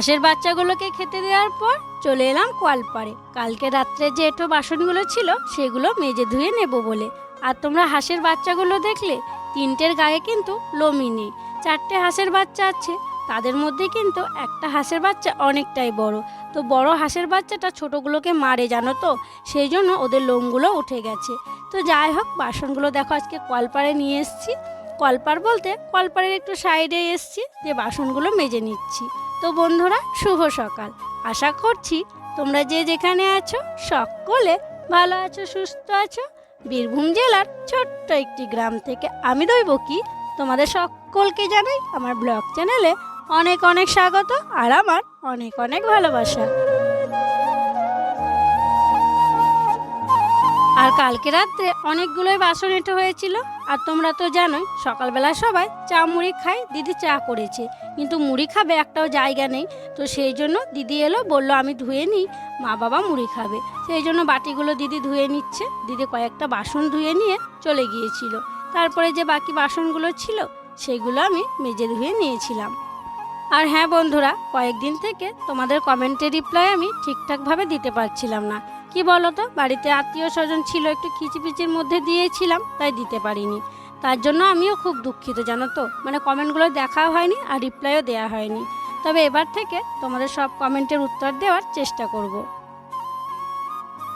হাঁসের বাচ্চাগুলোকে খেতে দেওয়ার পর চলে এলাম কলপাড়ে কালকে রাত্রে যে এটো বাসনগুলো ছিল, সেগুলো মেজে ধুয়ে নেব বলে। আর তোমরা হাঁসের বাচ্চাগুলো দেখলে, তিনটের গায়ে কিন্তু লোমই নেই। চারটে হাঁসের বাচ্চা আছে, তাদের মধ্যে কিন্তু একটা হাঁসের বাচ্চা অনেকটাই বড়। তো বড় হাঁসের বাচ্চাটা ছোটোগুলোকে মারে, জানো তো? সেই জন্য ওদের লোমগুলো উঠে গেছে। তো যাই হোক, বাসনগুলো দেখো আজকে কলপাড়ে নিয়ে এসেছি। কলপাড় বলতে কলপাড়ের একটু সাইডে এসছি, যে বাসনগুলো মেজে নিচ্ছি। তো বন্ধুরা, শুভ সকাল। আশা করছি তোমরা যে যেখানে আছো, সকলে ভালো আছো, সুস্থ আছো। বীরভূম জেলার ছোট্ট একটি গ্রাম থেকে আমি দইব কি তোমাদের সকলকে জানাই আমার ব্লগ চ্যানেলে অনেক অনেক স্বাগত আর আমার অনেক অনেক ভালোবাসা। আর কালকে রাত্রে অনেকগুলোই বাসন এঁটো হয়েছিল। আর তোমরা তো জানোই, সকালবেলা সবাই চা মুড়ি খায়, দিদি চা করেছে। কিন্তু মুড়ি খাবে একটাও জায়গা নেই। তো সেই জন্য দিদি এলো, বলল, আমি ধুয়ে নিই, মা বাবা মুড়ি খাবে। সেই জন্য বাটিগুলো দিদি ধুয়ে নিচ্ছে। দিদি কয়েকটা বাসন ধুয়ে নিয়ে চলে গিয়েছিল। তারপরে যে বাকি বাসনগুলো ছিল, সেগুলো আমি মেজে ধুয়ে নিয়েছিলাম। আর হ্যাঁ বন্ধুরা, কয়েকদিন থেকে তোমাদের কমেন্টের রিপ্লাই আমি ঠিকঠাকভাবে দিতে পারছিলাম না। কি বলো তো বাড়িতে আত্মীয় স্বজন ছিল, একটু খিচিপিচির মধ্যে দিয়েছিলাম, তাই দিতে পারিনি। তার জন্য আমিও খুব দুঃখিত, জানো তো? মানে কমেন্টগুলো দেখাও হয়নি আর রিপ্লাইও দেওয়া হয়নি। তবে এবার থেকে তোমাদের সব কমেন্টের উত্তর দেওয়ার চেষ্টা করব।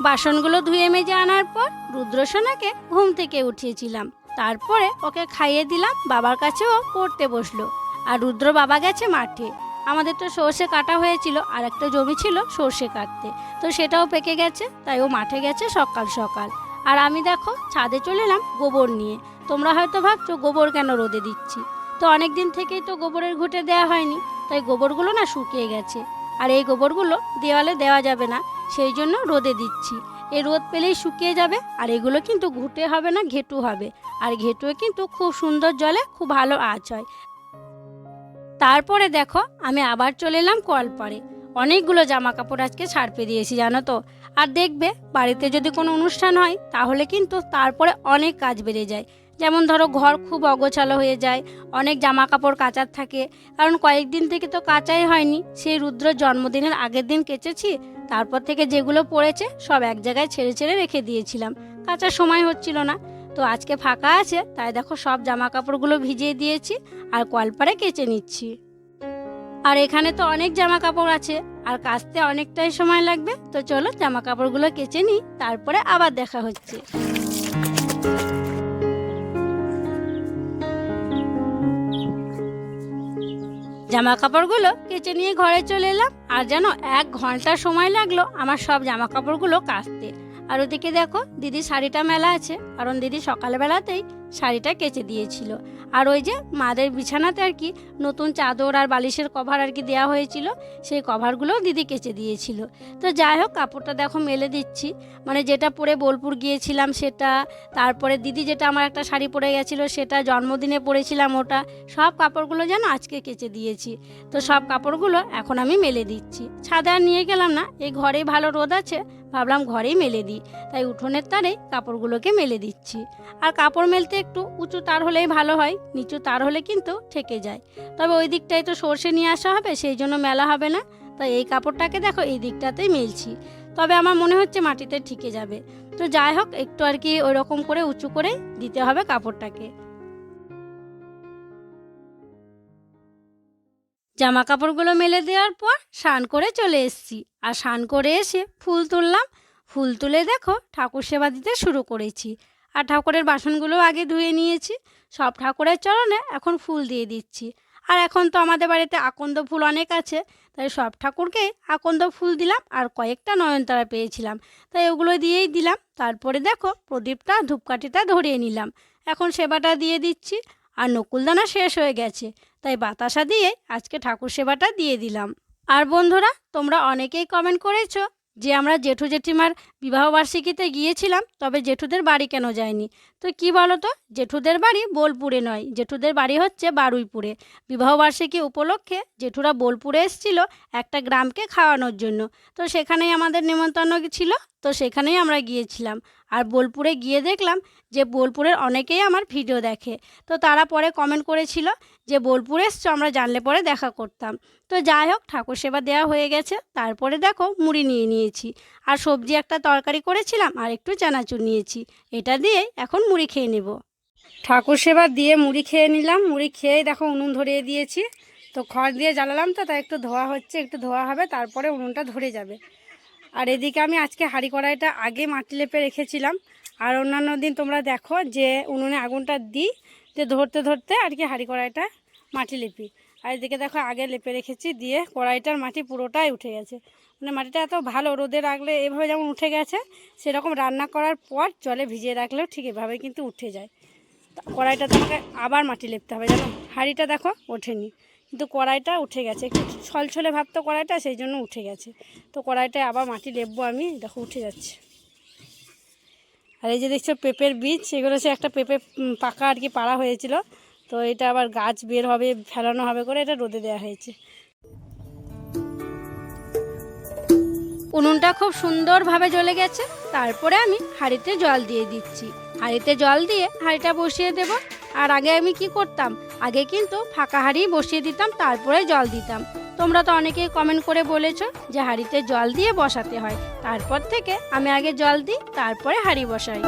বাসনগুলো ধুয়ে মেজে আনার পর রুদ্রসোনাকে ঘুম থেকে উঠিয়েছিলাম। তারপরে ওকে খাইয়ে দিলাম, বাবার কাছেও পড়তে বসল। আর রুদ্র বাবা গেছে মাঠে। আমাদের তো সর্ষে কাটা হয়েছিল, আর একটা জমি ছিল সর্ষে কাটতে। তো সেটাও পেকে গেছে, তাই ও মাঠে গেছে সকাল সকাল। আর আমি দেখো, ছাদে চলে এলাম গোবর নিয়ে। তোমরা হয়তো ভাবছ, গোবর কেন রোদে দিচ্ছি? তো অনেক দিন থেকেই তো গোবরের ঘুঁটে দেওয়া হয়নি, তাই গোবরগুলো না শুকিয়ে গেছে। আর এই গোবরগুলো দেওয়ালে দেওয়া যাবে না, সেই জন্য রোদে দিচ্ছি। এই রোদ পেলেই শুকিয়ে যাবে, আর এগুলো কিন্তু ঘুঁটে হবে না, ঘেটু হবে। আর ঘেটুয়ে কিন্তু খুব সুন্দর জলে খুব ভালো আঁচ হয়। তারপরে দেখো, আমি আবার চলে এলাম কলপাড়ে। অনেকগুলো জামা কাপড় আজকে ছাড়পে দিয়েছি, জানো তো। আর দেখবে, বাড়িতে যদি কোনো অনুষ্ঠান হয়, তাহলে কিন্তু তারপরে অনেক কাজ বেড়ে যায়। যেমন ধরো, ঘর খুব অগোছালো হয়ে যায়, অনেক জামা কাপড় কাচার থাকে। কারণ কয়েকদিন থেকে তো কাচাই হয়নি। সেই রুদ্র জন্মদিনের আগের দিন কেচেছি, তারপর থেকে যেগুলো পড়েছে, সব এক জায়গায় ছেড়ে ছেড়ে রেখে দিয়েছিলাম। কাচার সময় হচ্ছিল না। তো আজকে ফাঁকা আছে, তাই দেখো সব জামা কাপড়গুলো ভিজিয়ে দিয়েছি আর কলপারে কেচে নিচ্ছি। আর এখানে তো অনেক জামা কাপড় আছে, আর কাচতে অনেকটাই সময় লাগবে, তো চলো জামা কাপড়গুলো কেচে নিই, তারপরে আবার দেখা হচ্ছে। জামা কাপড়গুলো কেচে নিয়ে ঘরে চলে এলাম, আর যেন এক ঘণ্টা সময় লাগল আমার সব জামা কাপড়গুলো কাচতে। আর ওদিকে দেখো, দিদি শাড়িটা মেলা আছে। কারণ দিদি সকালবেলাতেই শাড়িটা কেচে দিয়েছিল। আর ওই যে মাদের বিছানাতে আর কি নতুন চাদর আর বালিশের কভার আর কি দেওয়া হয়েছিল, সেই কভারগুলোও দিদি কেচে দিয়েছিল। তো যাই হোক, কাপড়টা দেখো মেলে দিচ্ছি। মানে যেটা পরে বোলপুর গিয়েছিলাম সেটা, তারপরে দিদি যেটা আমার একটা শাড়ি পরে গেছিল সেটা, জন্মদিনে পরেছিলাম ওটা, সব কাপড়গুলো যেন আজকে কেচে দিয়েছি। তো সব কাপড়গুলো এখন আমি মেলে দিচ্ছি। ছাদে আর নিয়ে গেলাম না, এই ঘরেই ভালো রোদ আছে ভাবলাম ঘরেই মেলে দিই। তাই উঠোনের তারে কাপড়গুলোকে মেলে দিচ্ছি। আর কাপড় মেলতে একটু উঁচু তার হলেই ভালো হয়, নিচু তার হলে কিন্তু ঠেকে যায়। তবে ওই দিকটায় তো সর্ষে নিয়ে আসা হবে, সেই জন্য মেলা হবে না। তাই এই কাপড়টাকে দেখো এই দিকটাতেই মেলছি। তবে আমার মনে হচ্ছে মাটিতে ঠিকে যাবে। তো যাই হোক, একটু আর কি ওই রকম করে উঁচু করে দিতে হবে কাপড়টাকে। জামা কাপড়গুলো মেলে দেওয়ার পর স্নান করে চলে এসেছি। আর স্নান করে এসে ফুল তুললাম। ফুল তুলে দেখো, ঠাকুর সেবা দিতে শুরু করেছি। আর ঠাকুরের বাসনগুলো আগে ধুয়ে নিয়েছি। সব ঠাকুরের চরণে এখন ফুল দিয়ে দিচ্ছি। আর এখন তো আমাদের বাড়িতে আকন্দ ফুল অনেক আছে। তাই সব ঠাকুরকে আকন্দ ফুল দিলাম আর কয়েকটা নয়নতারা পেয়েছিলাম। তাই ওগুলো দিয়েই দিলাম। তারপরে দেখো প্রদীপটা, ধূপকাঠিটা ধরিয়ে নিলাম। এখন সেবাটা দিয়ে দিচ্ছি। আর নকুলদানা শেষ হয়ে গেছে, তাই বাতাসা দিয়ে আজকে ঠাকুর সেবাটা দিয়ে দিলাম। আর বন্ধুরা, তোমরা অনেকেই কমেন্ট করেছ যে আমরা জেঠু জেঠিমার বিবাহবার্ষিকীতে গিয়েছিলাম, তবে জেঠুদের বাড়ি কেন যায়নি? তো কি বলো তো জেঠুদের বাড়ি বোলপুরে নয়, জেঠুদের বাড়ি হচ্ছে বারুইপুরে। বিবাহবার্ষিকী উপলক্ষে জেঠুরা বোলপুরে এসেছিল একটা গ্রামকে খাওয়ানোর জন্য। তো সেখানেই আমাদের নেমন্তন্ন ছিল, তো সেখানেই আমরা গিয়েছিলাম। আর বোলপুরে গিয়ে দেখলাম যে বোলপুরের অনেকেই আমার ভিডিও দেখে। তো তারা পরে কমেন্ট করেছিল যে বোলপুর এসছো, আমরা জানলে পরে দেখা করতাম। তো যাই হোক, ঠাকুর সেবা দেওয়া হয়ে গেছে। তারপরে দেখো, মুড়ি নিয়ে নিয়েছি। আর সবজি একটা তরকারি করেছিলাম, আর একটু চানাচুর নিয়েছি। এটা দিয়ে এখন মুড়ি খেয়ে নেব। ঠাকুর সেবা দিয়ে মুড়ি খেয়ে নিলাম। মুড়ি খেয়ে দেখো, উনুন ধরিয়ে দিয়েছি। তো খড় দিয়ে জ্বালালাম তো, তাই একটু ধোয়া হচ্ছে, একটু ধোয়া হবে, তারপরে উনুনটা ধরে যাবে। আর এদিকে আমি আজকে হাঁড়ি কড়াইটা আগে মাটি লেপে রেখেছিলাম। আর অন্যান্য দিন তোমরা দেখো যে উনুনে আগুনটা দিই যে ধরতে ধরতে আর কি হাঁড়ি কড়াইটা মাটি লেপি। আর এদিকে দেখো আগে লেপে রেখেছি, দিয়ে কড়াইটার মাটি পুরোটাই উঠে গেছে। মানে মাটিটা এত ভালো রোদে রাখলে এভাবে যেমন উঠে গেছে, সেরকম রান্না করার পর জলে ভিজিয়ে রাখলেও ঠিক এভাবে কিন্তু উঠে যায়। কড়াইটা তোমাকে আবার মাটি লেপতে হবে, জানো? হাঁড়িটা দেখো ওঠেনি, কিন্তু কড়াইটা উঠে গেছে। একটু ছলছলে ভাবতো কড়াইটা, সেই জন্য উঠে গেছে। তো কড়াইটায় আবার মাটি লেপবো আমি, দেখো উঠে যাচ্ছে। আর এই যে দেখছ পেঁপের বীজ, এগুলো সে একটা পেঁপে পাকা আর কি পাড়া হয়েছিল। তো এটা আবার গাছ বের হবে, ফেলানো হবে করে এটা রোদে দেওয়া হয়েছে। উনুনটা খুব সুন্দরভাবে জ্বলে গেছে। তারপরে আমি হাঁড়িতে জল দিয়ে দিচ্ছি। হাঁড়িতে জল দিয়ে হাঁড়িটা বসিয়ে দেব। আর আগে আমি কি করতাম? আগে কিন্তু ফাঁকা হাঁড়ি বসিয়ে দিতাম, তারপরে জল দিতাম। তোমরা তো অনেকেই কমেন্ট করে বলেছ যে হাঁড়িতে জল দিয়ে বসাতে হয়। তারপর থেকে আমি আগে জল দিই, তারপরে হাঁড়ি বসাই।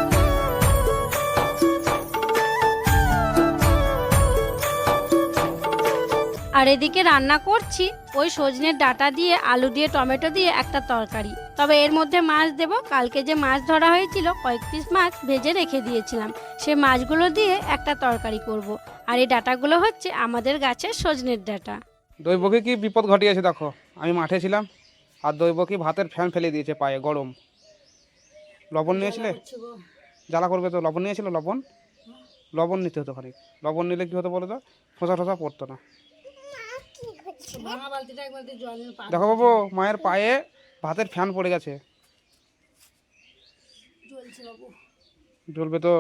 আর এদিকে রান্না করছি, ওই সজনের ডাটা দিয়ে, আলু দিয়ে, টমেটো দিয়ে একটা তরকারি। তবে এর মধ্যে মাছ দেব। কালকে যে মাছ ধরা হয়েছিল, কয়েক পিস মাছ ভেজে রেখে দিয়েছিলাম। সে মাছগুলো দিয়ে একটা তরকারি করব। আর এই ডাটাগুলো হচ্ছে আমাদের গাছের সজনের ডাটা। দৈবকে কি বিপদ ঘটিয়েছে দেখো। আমি মাঠে ছিলাম আর দৈবকি ভাতের ফ্যান ফেলে দিয়েছে পায়ে, গরম। লবণ নিয়েছিলে? জ্বালা করবে তো। লবণ নিয়েছিল? লবণ? লবণ নিতে হতো খানিক। লবণ নিলে কি হতো বলো তো? ফোসা টোসা পড়তো না। দেখো বাবু, মায়ের পায়ে ভাতের ফ্যান পড়ে গেছে। জ্বলবে তো।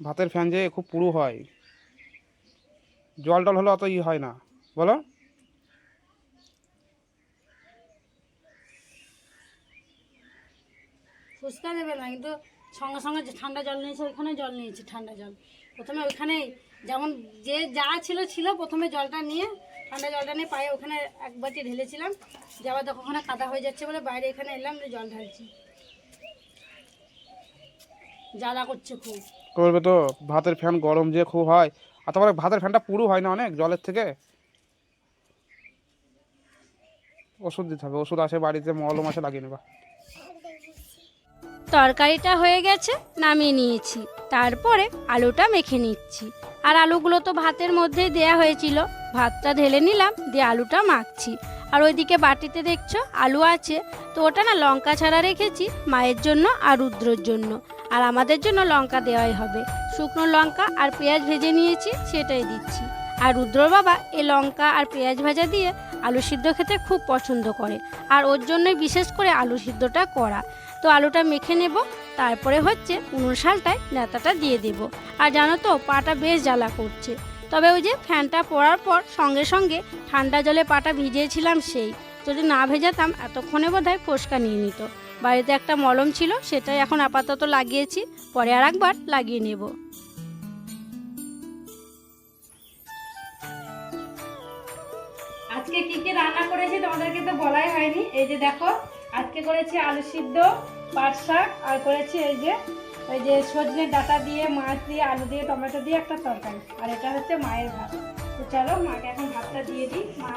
ভাতের ফ্যান যে খুব পুরু হয়। জল টল হলে অত ই হয় না। বলো। ফুচকা দেবে না কিন্তু সঙ্গে সঙ্গে যে ঠান্ডা জল নিয়েছে ওইখানে জল নিয়েছি ঠান্ডা জল। প্রথমে ওইখানে যেমন যে যা ছিল ছিল প্রথমে জলটা নিয়ে ঠান্ডা জলটা নিয়ে পায়ে ওখানে এক বাটি ঢেলেছিলাম। যাওয়া দেখো ওখানে কাদা হয়ে যাচ্ছে বলে বাইরে এখানে এলাম জল ঢালছি। জ্বালা করছে খুব। করবে তো ভাতের ফ্যান গরম যে খুব হয় আর তারপরে ভাতের ফ্যানটা পুরো হয় না অনেক জলের থেকে? ওষুধ দিতে হবে, ওষুধ আসে বাড়িতে, মলম আসে লাগিয়ে নেবা। তরকারিটা হয়ে গেছে, নামিয়ে নিয়েছি। তারপরে আলুটা মেখে নিচ্ছি। আর আলুগুলো তো ভাতের মধ্যে দেয়া হয়েছিল। ভাতটা ঢেলে নিলাম, দিয়ে আলুটা মাখছি। আর ওইদিকে বাটিতে দেখছ, আলু আছে। তো ওটা না লঙ্কা ছাড়া রেখেছি, মায়ের জন্য আর রুদ্রর জন্য। আর আমাদের জন্য লঙ্কা দেওয়াই হবে। শুকনো লঙ্কা আর পেঁয়াজ ভেজে নিয়েছি, সেটাই দিচ্ছি। আর রুদ্র বাবা এই লঙ্কা আর পেঁয়াজ ভাজা দিয়ে আলু সিদ্ধ খেতে খুব পছন্দ করে, আর ওর জন্যই বিশেষ করে আলু সিদ্ধটা করা। তো আলুটা মেখে নেব, তারপরে হচ্ছে উনুন শালটায় নেতাটা দিয়ে দেব। আর জানো তো, পাটা বেশ জ্বালা করছে। তবে ওই যে ফ্যানটা পড়ার পর সঙ্গে সঙ্গে ঠান্ডা জলে পাটা ভিজিয়েছিলাম সেই। যদি না ভেজাতাম, এতক্ষণে বোধহয় ফোসকা নিয়ে নিত। বাড়িতে একটা মলম ছিল, সেটাই এখন আপাতত লাগিয়েছি, পরে আর একবার লাগিয়ে নেব। আজকে কি কি রান্না করেছি তোমাদেরকে তো বলাই হয়নি। এই যে দেখো, আজকে করেছি আলু সিদ্ধ, পাট শাক, আর করেছি এই যে, ওই যে সজনে ডাটা দিয়ে, মাছ দিয়ে, আলু দিয়ে, টমেটো দিয়ে একটা তরকারি। আর এটা হচ্ছে মায়ের ভাত। তো চলো, মাকে এখন ভাতটা দিয়ে দিই। মা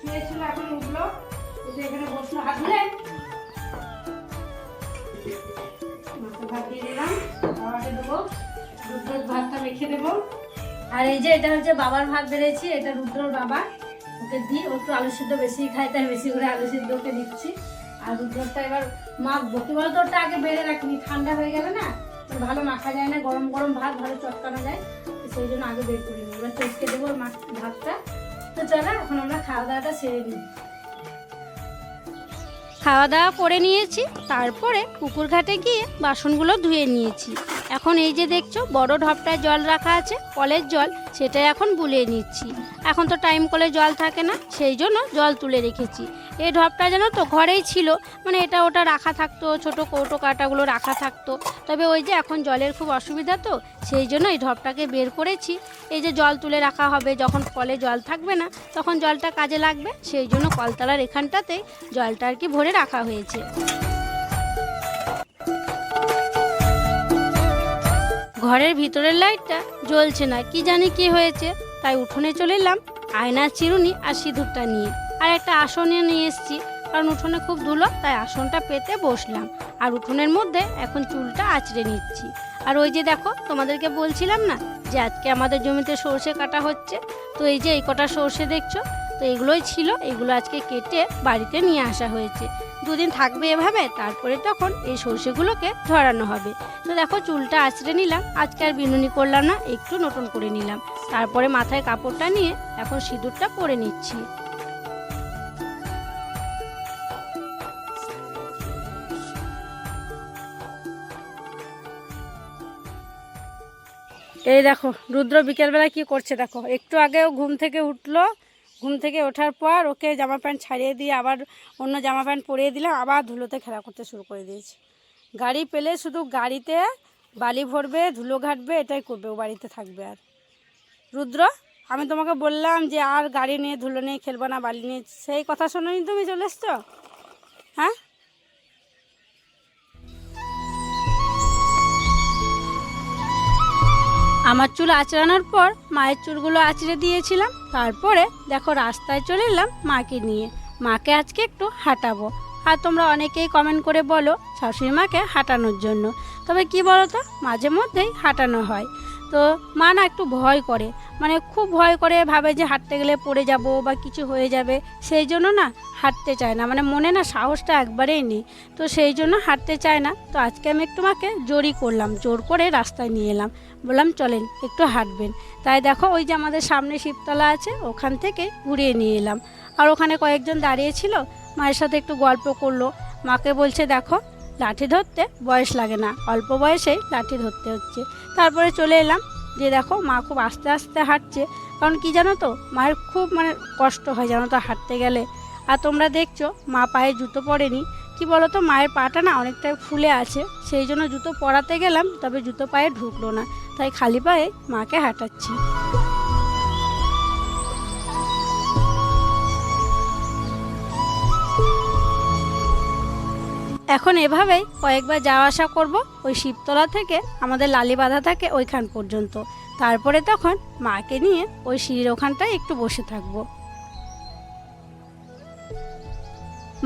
শুয়েছিল, এখন উঠল। যে এখানে বসল মাকে ভাত দিয়ে দিলাম। রুদ্রর ভাতটা মেখে দেবো। আর এই যে এটা হচ্ছে বাবার ভাত বেড়েছি, এটা রুদ্রর বাবা। ওকে দিই, ও একটু আলু সিদ্ধ বেশি খায়, তাই বেশি করে আলু সিদ্ধ ওকে দিচ্ছি। আর রুদ্রটা এবার মাখবো। কি বলতো, ওটা আগে বেড়ে রাখিনি, ঠান্ডা হয়ে গেলে না ভালো মাখা যায় না, গরম গরম ভাত ভালো চটকানো যায় সেই জন্য আগে বের করে নিই। এবার চটকে দেবো ভাতটা। তো চলো, এখন আমরা খাওয়া দাওয়াটা সেরে নিই। খাওয়া দাওয়া করে নিয়েছি, তারপরে পুকুর ঘাটে গিয়ে বাসনগুলো ধুয়ে নিয়েছি। এখন এই যে দেখছ, বড় ঢপটায় জল রাখা আছে, কলের জল, সেটাই এখন বুলিয়ে নিচ্ছি। এখন তো টাইম কলে জল থাকে না, সেই জন্য জল তুলে রেখেছি। এই ঢপটা যেন তো ঘরেই ছিল মানে এটা ওটা রাখা থাকতো, ছোট কৌটো কাটাগুলো রাখা থাকতো। তবে ওই যে এখন জলের খুব অসুবিধা তো, সেই জন্য এই ঢপটাকে বের করেছি। এই যে জল তুলে রাখা হবে, যখন কলে জল থাকবে না, তখন জলটা কাজে লাগবে, সেই জন্য কলতলার এখানটাতেই জলটা আর কি ভরে রাখা হয়েছে। ঘরের ভিতরের লাইটটা জ্বলছে না, কি জানি কি হয়েছে। তাই উঠোনে চলে এলাম আয়নার চিরুনি আর সিঁদুরটা নিয়ে। আর একটা আসনে নিয়ে এসেছি, কারণ উঠোনে খুব ধুলো, তাই আসনটা পেতে বসলাম। আর উঠোনের মধ্যে এখন চুলটা আঁচড়ে নিচ্ছি। আর ওই যে দেখো, তোমাদেরকে বলছিলাম না যে আজকে আমাদের জমিতে সর্ষে কাটা হচ্ছে? তো এই যে এই কটা সর্ষে দেখছ, তো এগুলোই ছিল, এগুলো আজকে কেটে বাড়িতে নিয়ে আসা হয়েছে। দুদিন থাকবে এভাবে, তারপরে তখন এই সর্ষেগুলোকে ঝরানো হবে। তো দেখো, চুলটা আঁচড়ে নিলাম। আজকে আর বিনুনি করলাম না, একটু নতুন করে নিলাম। তারপরে মাথায় কাপড়টা নিয়ে এখন সিঁদুরটা পরে নিচ্ছি। এই দেখো, রুদ্র বিকেলবেলা কি করছে দেখো? একটু আগেও ঘুম থেকে উঠল ঘুম থেকে ওঠার পর ওকে জামা প্যান্ট ছাড়িয়ে দিয়ে আবার অন্য জামা প্যান্ট পরিয়ে দিলাম, আবার ধুলোতে খেলা করতে শুরু করে দিয়েছি। গাড়ি পেলে শুধু গাড়িতে বালি ভরবে, ধুলো ঘাটবে, এটাই করবে, ও বাড়িতে থাকবে আর। রুদ্র, আমি তোমাকে বললাম যে আর গাড়ি নিয়ে, ধুলো নিয়ে খেলব না, বালি নিয়ে, সেই কথা শোনোনি তুমি, চলে এসছো? হ্যাঁ? আমার চুল আঁচড়ানোর পর মায়ের চুলগুলো আঁচড়ে দিয়েছিলাম। তারপরে দেখো রাস্তায় চলে এলাম মাকে নিয়ে। মাকে আজকে একটু হাঁটাবো। আর তোমরা অনেকেই কমেন্ট করে বলো শাশুড়ি মাকে হাঁটানোর জন্য। তবে কি বলো তো মাঝে মধ্যেই হাঁটানো হয়। তো মা না একটু ভয় করে। মানে খুব ভয় করে, ভাবে যে হাঁটতে গেলে পড়ে যাব বা কিছু হয়ে যাবে। সেই জন্য না হাঁটতে চায় না। মানে মনে না সাহসটা একবারেই নেই। তো সেই জন্য হাঁটতে চায় না। তো আজকে আমি একটু মাকে জোরই করলাম। জোর করে রাস্তায় নিয়ে এলাম। বললাম, চলেন, একটু হাঁটবেন। তাই দেখো, ওই যে আমাদের সামনে শিবতলা আছে, ওখান থেকে ঘুরিয়ে নিয়ে এলাম। আর ওখানে কয়েকজন দাঁড়িয়েছিল মায়ের সাথে একটু গল্প করল। মাকে বলছে, দেখো লাঠি ধরতে বয়স লাগে না। অল্প বয়সেই লাঠি ধরতে হচ্ছে। তারপরে চলে এলাম যে দেখো মা খুব আস্তে আস্তে হাঁটছে। কারণ কি জানো তো, মায়ের খুব মানে কষ্ট হয় জানো তো হাঁটতে গেলে। আর তোমরা দেখছ, মা পায়ে জুতো পরেনি। কি বলো তো মায়ের পাটা না অনেকটাই ফুলে আছে। সেই জন্য জুতো পরাতে গেলাম, তবে জুতো পায়ে ঢুকলো না। তাই খালি পায়ে মাকে হাঁটাচ্ছি। এখন এভাবেই কয়েকবার যাওয়া আসা করব ওই শিবতলা থেকে আমাদের লালি বাঁধা থাকে ওইখান পর্যন্ত। তারপরে তখন মাকে নিয়ে ওই সিঁড়ির ওখানটায় একটু বসে থাকব।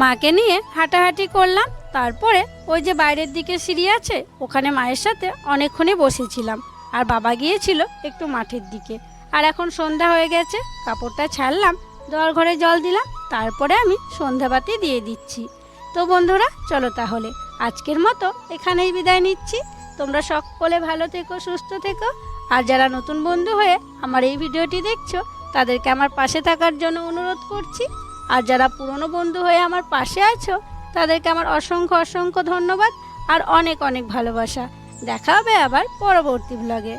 মাকে নিয়ে হাঁটাহাঁটি করলাম, তারপরে ওই যে বাইরের দিকে সিঁড়ি আছে, ওখানে মায়ের সাথে অনেকক্ষণে বসেছিলাম। আর বাবা গিয়েছিল একটু মাঠের দিকে। আর এখন সন্ধ্যা হয়ে গেছে, কাপড়টা ছাড়লাম দেওয়ার ঘরে জল দিলাম, তারপরে আমি সন্ধ্যাবাতি দিয়ে দিচ্ছি। তো বন্ধুরা, চলো তাহলে আজকের মতো এখানেই বিদায় নিচ্ছি। তোমরা সকলে ভালো থেকো, সুস্থ থেকো। আর যারা নতুন বন্ধু হয়ে আমার এই ভিডিওটি দেখছ, তাদেরকে আমার পাশে থাকার জন্য অনুরোধ করছি। আর যারা পুরনো বন্ধু হয়ে আমার পাশে আছো, তাদেরকে আমার অসংখ্য অসংখ্য ধন্যবাদ। আর অনেক অনেক ভালোবাসা। দেখা হবে আবার পরবর্তী ব্লগে